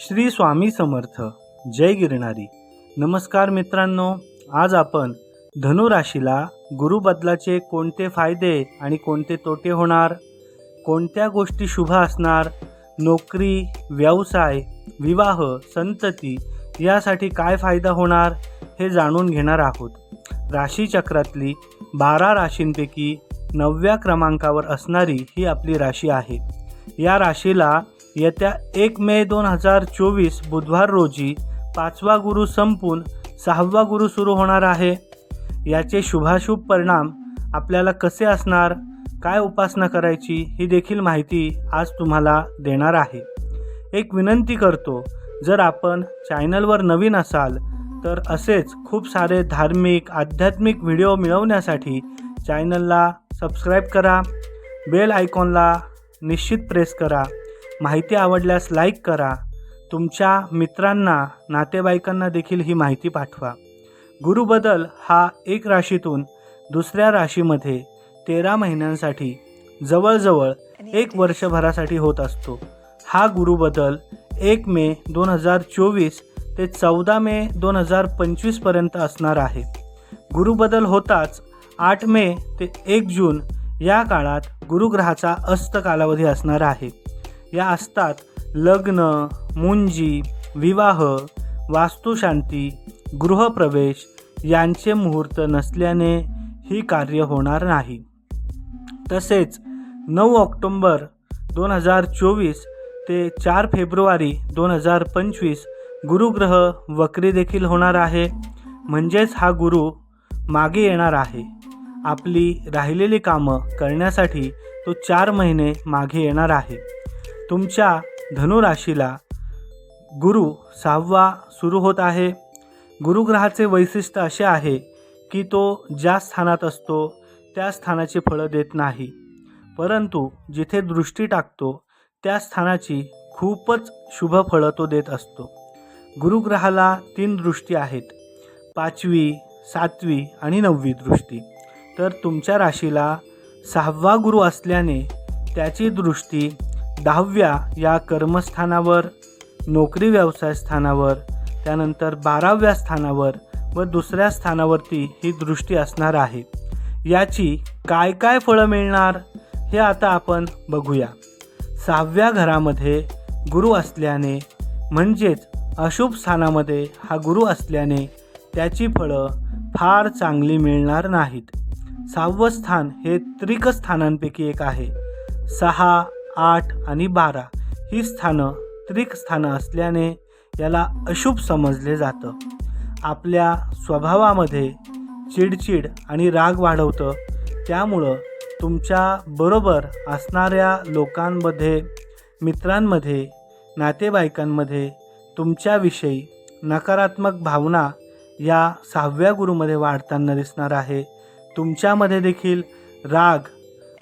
श्री स्वामी समर्थ. जय गिरणारी. नमस्कार मित्रांनो आज आपण धनुराशीला गुरुबदलाचे कोणते फायदे आणि कोणते तोटे होणार? कोणत्या गोष्टी शुभ असणार? नोकरी व्यवसाय विवाह संतती यासाठी काय फायदा होणार? हे जाणून घेणार आहोत. राशीचक्रातली बारा राशींपैकी नवव्या क्रमांकावर असणारी ही आपली राशी आहे. या राशीला येत्या एक मे दोन हजार चोवीस बुधवार रोजी पाचवा गुरु संपून सहावा गुरु सुरू होणार आहे. याचे शुभाशुभ परिणाम आपल्याला कसे असणार काय उपासना करायची ही देखील माहिती आज तुम्हाला देणार आहे. एक विनंती करतो जर आपण चॅनलवर नवीन असाल तर असेच खूप सारे धार्मिक आध्यात्मिक व्हिडिओ मिळवण्यासाठी चॅनलला सबस्क्राईब करा बेल आयकॉनला निश्चित प्रेस करा. माहिती आवडल्यास लाईक करा. तुमच्या मित्रांना नातेवाईकांना देखील ही माहिती पाठवा. गुरुबदल हा एक राशीतून दुसऱ्या राशीमध्ये तेरा महिन्यांसाठी जवळजवळ एक वर्षभरासाठी होत असतो. हा गुरुबदल एक मे दोन हजार चोवीस ते चौदा मे दोन हजार पंचवीसपर्यंत असणार आहे. गुरुबदल होताच आठ मे ते एक जून या काळात गुरुग्रहाचा अस्त कालावधी असणार आहे. या असतात लग्न मुंजी विवाह वास्तुशांती गृहप्रवेश यांचे मुहूर्त नसल्याने ही कार्य होणार नाही. तसेच नऊ ऑक्टोंबर दोन हजार चोवीस ते चार फेब्रुवारी दोन हजार पंचवीस गुरुग्रह वक्री देखील होणार आहे. म्हणजेच हा गुरु मागे येणार आहे. आपली राहिलेली कामं करण्यासाठी तो चार महिने मागे येणार आहे. तुमच्या धनुराशीला गुरु सहावा सुरू होत आहे. गुरुग्रहाचे वैशिष्ट्य असे आहे की तो ज्या स्थानात असतो त्या स्थानाची फळं देत नाही. परंतु जिथे दृष्टी टाकतो त्या स्थानाची खूपच शुभ फळं तो देत असतो. गुरुग्रहाला तीन दृष्टी आहेत पाचवी सातवी आणि नववी दृष्टी. तर तुमच्या राशीला सहावा गुरु असल्याने त्याची दृष्टी दहाव्या या कर्मस्थानावर नोकरी व्यवसाय स्थानावर त्यानंतर बाराव्या स्थानावर व दुसऱ्या स्थानावरती ही दृष्टी असणार आहे. याची काय काय फळं मिळणार हे आता आपण बघूया. सहाव्या घरामध्ये गुरु असल्याने म्हणजेच अशुभ स्थानामध्ये हा गुरु असल्याने त्याची फळं फार चांगली मिळणार नाहीत. सहावं स्थान हे त्रिक स्थानांपैकी एक आहे. सहा आठ आणि बारा ही स्थानं त्रिक स्थानं असल्याने याला अशुभ समजले जातं. आपल्या स्वभावामध्ये चिडचिड आणि राग वाढवतं. त्यामुळं तुमच्या बरोबर असणाऱ्या लोकांमध्ये मित्रांमध्ये नातेवाईकांमध्ये तुमच्याविषयी नकारात्मक भावना या सहाव्या गुरुमध्ये वाढताना दिसणार आहे. तुमच्यामध्ये देखील राग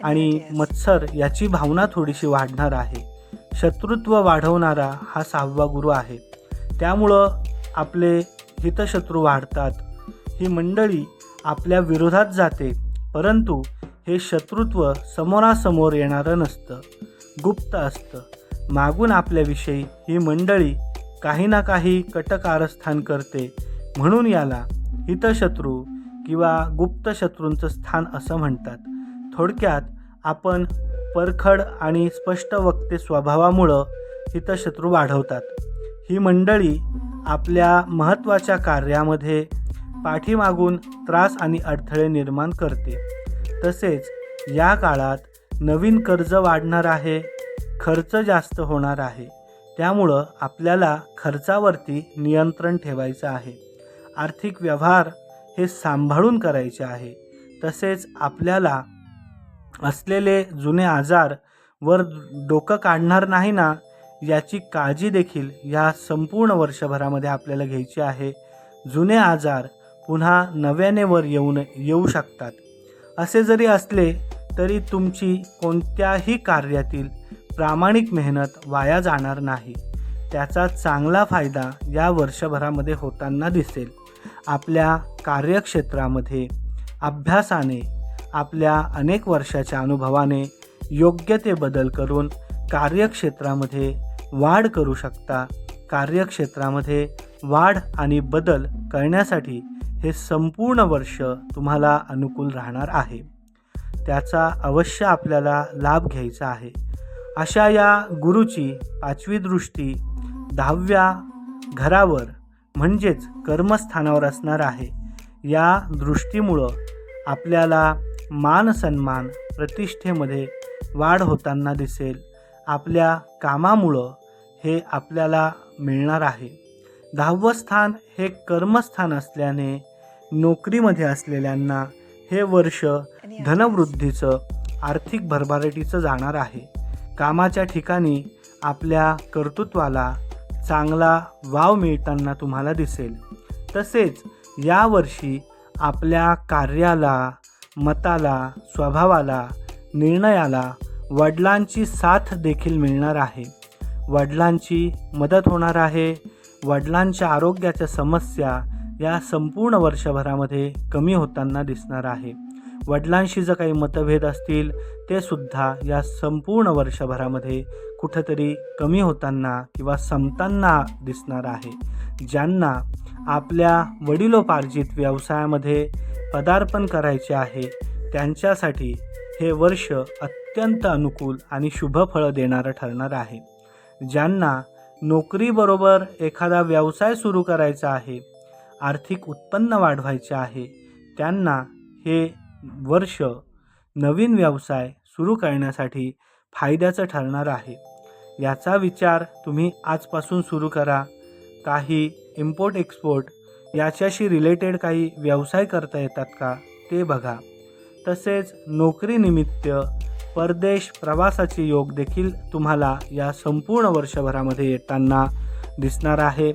आणि मत्सर याची भावना थोडीशी वाढणार आहे. शत्रुत्व वाढवणारा हा सहावा गुरु आहे. त्यामुळं आपले हितशत्रू वाढतात. ही मंडळी आपल्या विरोधात जाते परंतु हे शत्रुत्व समोरासमोर येणारं नसतं. गुप्त असतं. मागून आपल्याविषयी ही मंडळी काही ना काही कटकारस्थान करते. म्हणून याला हितशत्रू किंवा गुप्त शत्रूंचं स्थान असं म्हणतात. थोडक्यात आपण परखड आणि स्पष्ट वक्ते स्वभावामुळं हितशत्रू वाढवतात. ही मंडळी आपल्या महत्त्वाच्या कार्यामध्ये पाठीमागून त्रास आणि अडथळे निर्माण करते. तसेच या काळात नवीन कर्ज वाढणार आहे खर्च जास्त होणार आहे. त्यामुळं आपल्याला खर्चावरती नियंत्रण ठेवायचं आहे. आर्थिक व्यवहार हे सांभाळून करायचे आहे. तसेच आपल्याला असलेले जुने आजार वर डोकं काढणार नाही ना याची काळजी देखील या संपूर्ण वर्षभरामध्ये आपल्याला घ्यायची आहे. जुने आजार पुन्हा नव्याने वर येऊन येऊ शकतात. असे जरी असले तरी तुमची कोणत्याही कार्यातील प्रामाणिक मेहनत वाया जाणार नाही. त्याचा चांगला फायदा या वर्षभरामध्ये होताना दिसेल. आपल्या कार्यक्षेत्रामध्ये अभ्यासाने आपल्या अनेक वर्षाच्या अनुभवाने योग्य ते बदल करून कार्यक्षेत्रामध्ये वाढ करू शकता. कार्यक्षेत्रामध्ये वाढ आणि बदल करण्यासाठी हे संपूर्ण वर्ष तुम्हाला अनुकूल राहणार आहे. त्याचा अवश्य आपल्याला लाभ घ्यायचा आहे. अशा या गुरुची पाचवी दृष्टी दहाव्या घरावर म्हणजेच कर्मस्थानावर असणार आहे. या दृष्टीमुळं आपल्याला मान सन्मान प्रतिष्ठेमध्ये वाढ होताना दिसेल. आपल्या कामामुळं हे आपल्याला मिळणार आहे. दहावं स्थान हे कर्मस्थान असल्याने नोकरीमध्ये असलेल्यांना हे वर्ष धनवृद्धीचं आर्थिक भरभराटीचं जाणार आहे. कामाच्या ठिकाणी आपल्या कर्तृत्वाला चांगला वाव मिळताना तुम्हाला दिसेल. तसेच यावर्षी आपल्या कार्याला मताला स्वभावाला निर्णयाला वडिलांची साथ देखील मिळणार आहे. वडिलांची मदत होणार आहे. वडिलांच्या आरोग्याच्या समस्या या संपूर्ण वर्षभरामध्ये कमी होताना दिसणार आहे. वडिलांशी जर काही मतभेद असतील ते सुद्धा या संपूर्ण वर्षभरामध्ये कुठंतरी कमी होताना किंवा संपताना दिसणार आहे. ज्यांना आपल्या वडिलोपार्जित व्यवसायामध्ये पदार्पण करायचे आहे त्यांच्यासाठी हे वर्ष अत्यंत अनुकूल आणि शुभ फळं देणारं ठरणार आहे. ज्यांना नोकरीबरोबर एखादा व्यवसाय सुरू करायचा आहे आर्थिक उत्पन्न वाढवायचे आहे त्यांना हे वर्ष नवीन व्यवसाय सुरू करण्यासाठी फायद्याचं ठरणार आहे. याचा विचार तुम्ही आजपासून सुरू करा. काही इम्पोर्ट एक्सपोर्ट याच्याशी रिलेटेड काही व्यवसाय करता येतात का? ते बघा. तसेच नोकरीनिमित्त परदेश प्रवासाचे योग देखील तुम्हाला या संपूर्ण वर्षभरामध्ये येताना दिसणार आहे.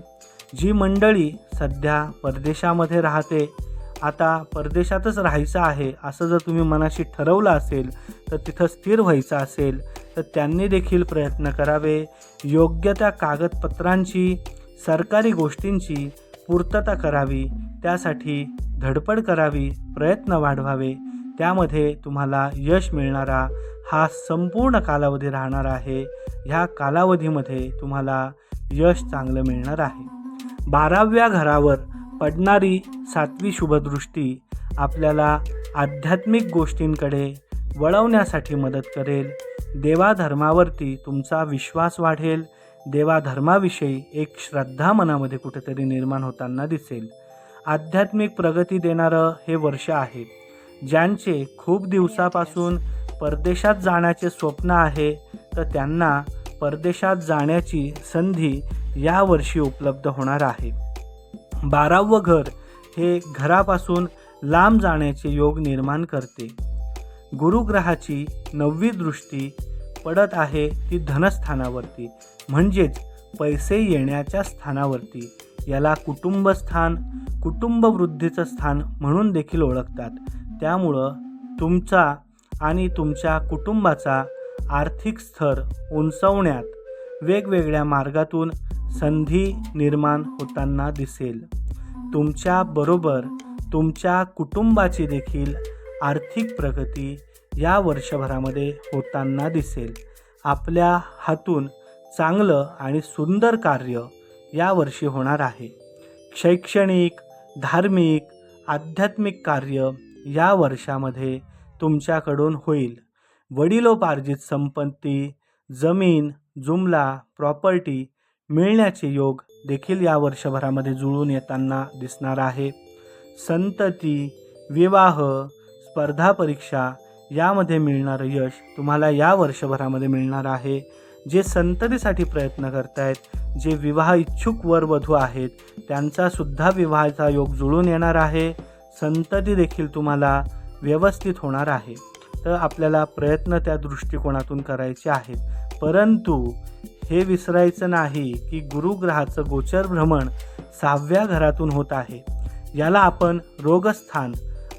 जी मंडळी सध्या परदेशामध्ये राहते आता परदेशातच राहायचं आहे असं जर तुम्ही मनाशी ठरवलं असेल तर तिथं स्थिर व्हायचं असेल तर त्यांनी देखील प्रयत्न करावे. योग्य त्या कागदपत्रांची सरकारी गोष्टींची पूर्तता करावी त्यासाठी धडपड करावी प्रयत्न वाढवावे. त्यामध्ये तुम्हाला यश मिळणारा हा संपूर्ण कालावधी राहणार आहे. ह्या कालावधीमध्ये तुम्हाला यश चांगलं मिळणार आहे. बाराव्या घरावर पडणारी सातवी शुभदृष्टी आपल्याला आध्यात्मिक गोष्टींकडे वळवण्यासाठी मदत करेल. देवाधर्मावरती तुमचा विश्वास वाढेल. देवाधर्माविषयी एक श्रद्धा मनामध्ये कुठेतरी निर्माण होताना दिसेल. आध्यात्मिक प्रगती देणारं हे वर्ष आहे. ज्यांचे खूप दिवसापासून परदेशात जाण्याचे स्वप्न आहे तर त्यांना परदेशात जाण्याची संधी यावर्षी उपलब्ध होणार आहे. बारावं घर हे घरापासून लांब जाण्याचे योग निर्माण करते. गुरुग्रहाची नववी दृष्टी पडत आहे ती धनस्थानावरती. म्हणजेच पैसे येण्याच्या स्थानावरती. याला कुटुंबस्थान कुटुंबवृद्धीचं स्थान म्हणून देखील ओळखतात. त्यामुळं तुमचा आणि तुमच्या कुटुंबाचा आर्थिक स्तर उंचवण्यात वेगवेगळ्या मार्गातून संधी निर्माण होताना दिसेल. तुमच्याबरोबर तुमच्या कुटुंबाची देखील आर्थिक प्रगती या वर्षभरामध्ये होताना दिसेल. आपल्या हातून चांगलं आणि सुंदर कार्य या वर्षी होणार आहे. शैक्षणिक धार्मिक आध्यात्मिक कार्य या वर्षामध्ये तुमच्याकडून होईल. वडिलोपार्जित संपत्ती जमीन जुमला प्रॉपर्टी मिळण्याचे योग देखील या वर्षभरामध्ये जुळून येताना दिसणार आहे. संतती विवाह स्पर्धा परीक्षा यामध्ये मिळणारं यश तुम्हाला या वर्षभरामध्ये मिळणार आहे. जे संततीसाठी प्रयत्न करतायत जे विवाह इच्छुक वर वधू आहेत त्यांचासुद्धा विवाहाचा योग जुळून येणार आहे. संतती देखील तुम्हाला व्यवस्थित होणार आहे. तर आपल्याला प्रयत्न त्या दृष्टिकोनातून करायचे आहेत. परंतु हे विसरायचं नाही की गुरुग्रहाचं गोचर भ्रमण सहाव्या घरातून होत आहे. याला आपण रोगस्थान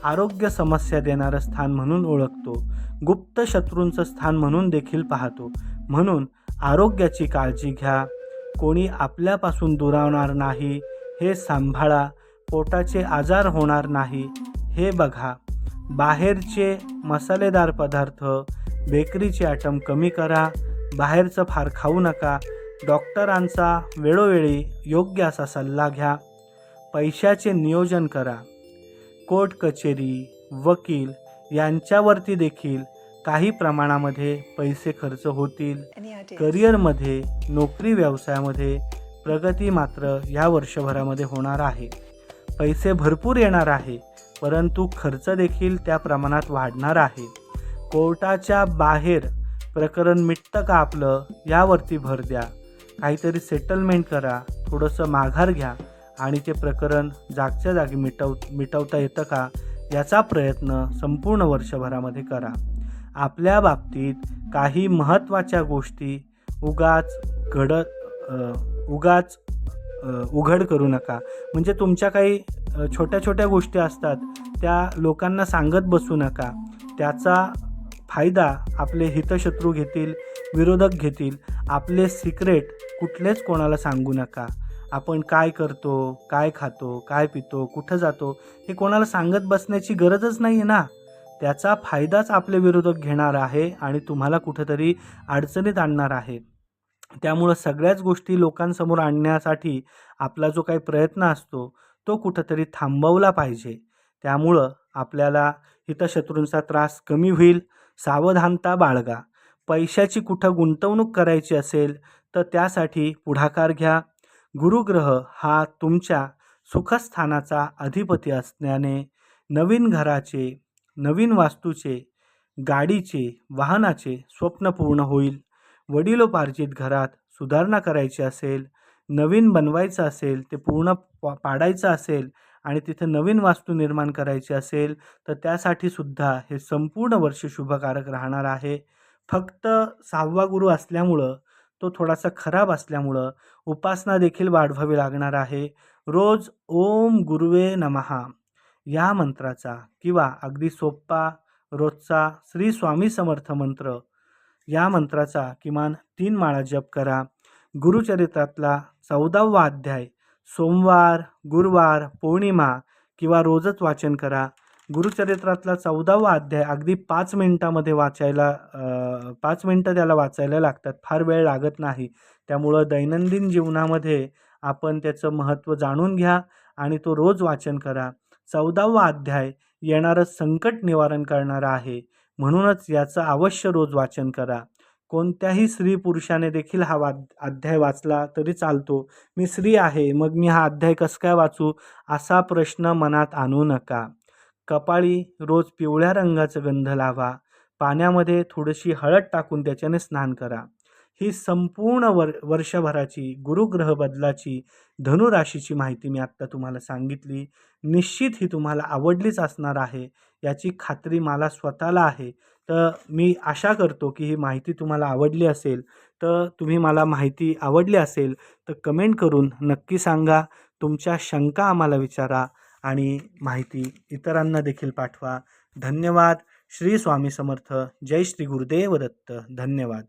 आरोग्य समस्या देणारं स्थान म्हणून ओळखतो. गुप्त शत्रूंचं स्थान म्हणून देखील पाहतो. म्हणून आरोग्याची काळजी घ्या. कोणी आपल्यापासून दुरावणार नाही. हे सांभाळा. पोटाचे आजार होणार नाही. हे बघा. बाहेरचे मसालेदार पदार्थ बेकरीचे आयटम कमी करा. बाहेरचं फार खाऊ नका. डॉक्टरांचा वेळोवेळी योग्य असा सल्ला घ्या. पैशाचे नियोजन करा. कोर्ट कचेरी वकील यांच्यावरती देखील काही प्रमाणामध्ये पैसे खर्च होतील? करिअरमध्ये नोकरी व्यवसायामध्ये प्रगती मात्र या वर्षभरामध्ये होणार आहे. पैसे भरपूर येणार आहे परंतु खर्च देखील त्या प्रमाणात वाढणार आहे. कोर्टाच्या बाहेर प्रकरण मिटतं का आपलं यावरती भर द्या. काहीतरी सेटलमेंट करा थोडंसं माघार घ्या. आणि ते प्रकरण जागच्या जागी मिटव मिटवता येतं का? याचा प्रयत्न संपूर्ण वर्षभरामध्ये करा. आपल्या बाबतीत काही महत्त्वाच्या गोष्टी उगाच घडत उगाच उघड करू नका. म्हणजे तुमच्या काही छोट्या छोट्या गोष्टी असतात त्या लोकांना सांगत बसू नका. त्याचा फायदा आपले हितशत्रू घेतील विरोधक घेतील. आपले सिक्रेट कुठलेच कोणाला सांगू नका. आपण काय करतो काय खातो काय पितो कुठं जातो हे कोणाला सांगत बसण्याची गरजच नाही आहे ना. त्याचा फायदाच आपले विरोधक घेणार आहे आणि तुम्हाला कुठंतरी अडचणीत आणणार आहे. त्यामुळं सगळ्याच गोष्टी लोकांसमोर आणण्यासाठी आपला जो काही प्रयत्न असतो तो कुठंतरी थांबवला पाहिजे. त्यामुळं आपल्याला हितशत्रूंचा त्रास कमी होईल. सावधानता बाळगा. पैशाची कुठं गुंतवणूक करायची असेल तर त्यासाठी पुढाकार घ्या. गुरुग्रह हा तुमच्या सुखस्थानाचा अधिपती असल्याने नवीन घराचे नवीन वास्तूचे गाडीचे वाहनाचे स्वप्न पूर्ण होईल. वडिलोपार्जित घरात सुधारणा करायची असेल नवीन बनवायचं असेल ते पूर्ण पा पाडायचं असेल आणि तिथे नवीन वास्तू निर्माण करायची असेल तर त्यासाठी सुद्धा हे संपूर्ण वर्ष शुभकारक राहणार आहे. फक्त सहावा गुरु असल्यामुळं तो थोडासा खराब असल्यामुळं उपासना देखील वाढवावी लागणार आहे. रोज ओम गुरुवे नमहा. या मंत्राचा किंवा अगदी सोप्पा रोजचा श्री स्वामी समर्थ मंत्र या मंत्राचा किमान तीन माळा जप करा. गुरुचरित्रातला चौदावा अध्याय सोमवार गुरुवार पौर्णिमा किंवा रोजच वाचन करा. गुरुचरित्रातला चौदावा अध्याय अगदी पाच मिनटामध्ये वाचायला पाच मिनटं त्याला वाचायला लागतात. फार वेळ लागत नाही. त्यामुळं दैनंदिन जीवनामध्ये आपण त्याचं महत्त्व जाणून घ्या आणि तो रोज वाचन करा. चौदावा अध्याय येणारं संकट निवारण करणारा आहे. म्हणूनच याचं अवश्य रोज वाचन करा. कोणत्याही स्त्री पुरुषाने देखील हा वा अध्याय वाचला तरी चालतो. मी स्त्री आहे मग मी हा अध्याय कसं काय वाचू? असा प्रश्न मनात आणू नका. कपाळी रोज पिवळ्या रंगाचं गंध लावा. पाण्यामध्ये थोडीशी हळद टाकून त्याच्याने स्नान करा. ही संपूर्ण वर वर्षभराची गुरुग्रह बदलाची धनुराशीची माहिती मी आत्ता तुम्हाला सांगितली. निश्चित ही तुम्हाला आवडलीच असणार आहे. याची खात्री मला स्वतःला आहे. तर मी आशा करतो की ही माहिती तुम्हाला आवडली असेल तर तुम्ही मला माहिती आवडली असेल तर कमेंट करून नक्की सांगा. तुमच्या शंका आम्हाला विचारा. आणि माहिती इतरांना देखील पाठवा. धन्यवाद. श्री स्वामी समर्थ. जय श्री गुरुदेव दत्त. धन्यवाद.